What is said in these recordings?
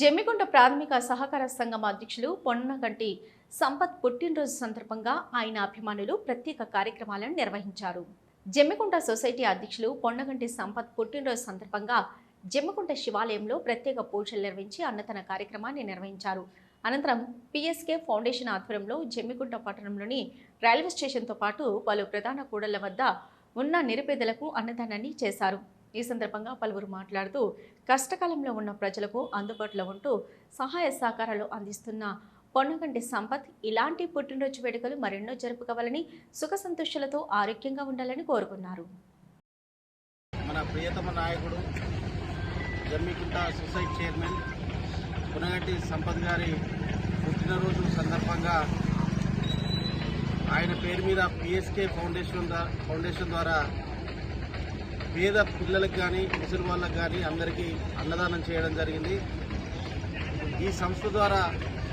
జమ్మికుంట ప్రాథమిక సహకార సంఘం అధ్యక్షులు పొన్నగంటి సంపత్ పుట్టినరోజు సందర్భంగా ఆయన అభిమానులు ప్రత్యేక కార్యక్రమాలను నిర్వహించారు. జమ్మికుంట సొసైటీ అధ్యక్షులు పొన్నగంటి సంపత్ పుట్టినరోజు సందర్భంగా జమ్మికుంట శివాలయంలో ప్రత్యేక పూజలు నిర్వహించి అన్నదాన కార్యక్రమాన్ని నిర్వహించారు. అనంతరం పిఎస్కే ఫౌండేషన్ ఆధ్వర్యంలో జమ్మికుంట పట్టణంలోని రైల్వే స్టేషన్తో పాటు పలు ప్రధాన కూడళ్ళ వద్ద ఉన్న నిరుపేదలకు అన్నదానాన్ని చేశారు. ఈ సందర్భంగా పలువురు మాట్లాడుతూ కష్టకాలంలో ఉన్న ప్రజలకు అందుబాటులో ఉంటూ సహాయ సహకారాలు అందిస్తున్న పొన్నగంటి సంపత్ ఇలాంటి పుట్టినరోజు వేడుకలు మరెన్నో జరుపుకోవాలని సుఖ సంతోషాలతో ఆరోగ్యంగా ఉండాలని కోరుకున్నారు. మన ప్రియతమ నాయకుడు జమ్మికుంట సొసైటీ చైర్మన్ పునగంటి సంపత్ గారి పుట్టినరోజు సందర్భంగా ఆయన పేరు మీద పిఎస్కే ఫౌండేషన్ ద్వారా ఫౌండేషన్ ద్వారా పేద పిల్లలకు కానీ ముసలి వాళ్ళకు కానీ అందరికీ అన్నదానం చేయడం జరిగింది. ఈ సంస్థ ద్వారా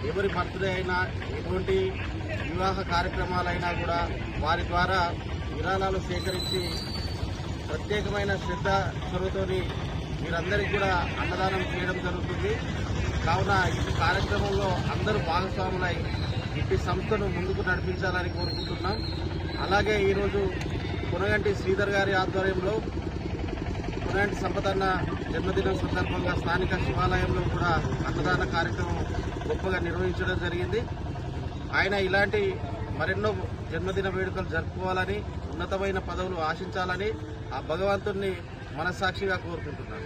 ఎవరి బర్త్డే అయినా ఎటువంటి వివాహ కార్యక్రమాలైనా కూడా వారి ద్వారా విరాళాలు సేకరించి ప్రత్యేకమైన శ్రద్ధ చొరవతోని మీరందరికీ కూడా అన్నదానం చేయడం జరుగుతుంది. కావున ఈ కార్యక్రమంలో అందరూ భాగస్వాములై ఇట్టి సంస్థను ముందుకు నడిపించాలని కోరుకుంటున్నాం. అలాగే ఈరోజు పునగంటి శ్రీధర్ గారి ఆధ్వర్యంలో పునగంటి సంపదన్న జన్మదినం సందర్భంగా స్థానిక శివాలయంలో కూడా అన్నదాన కార్యక్రమం గొప్పగా నిర్వహించడం జరిగింది. ఆయన ఇలాంటి మరెన్నో జన్మదిన వేడుకలు జరుపుకోవాలని ఉన్నతమైన పదవులు ఆశించాలని ఆ భగవంతుణ్ణి మనస్సాక్షిగా కోరుకుంటున్నాను.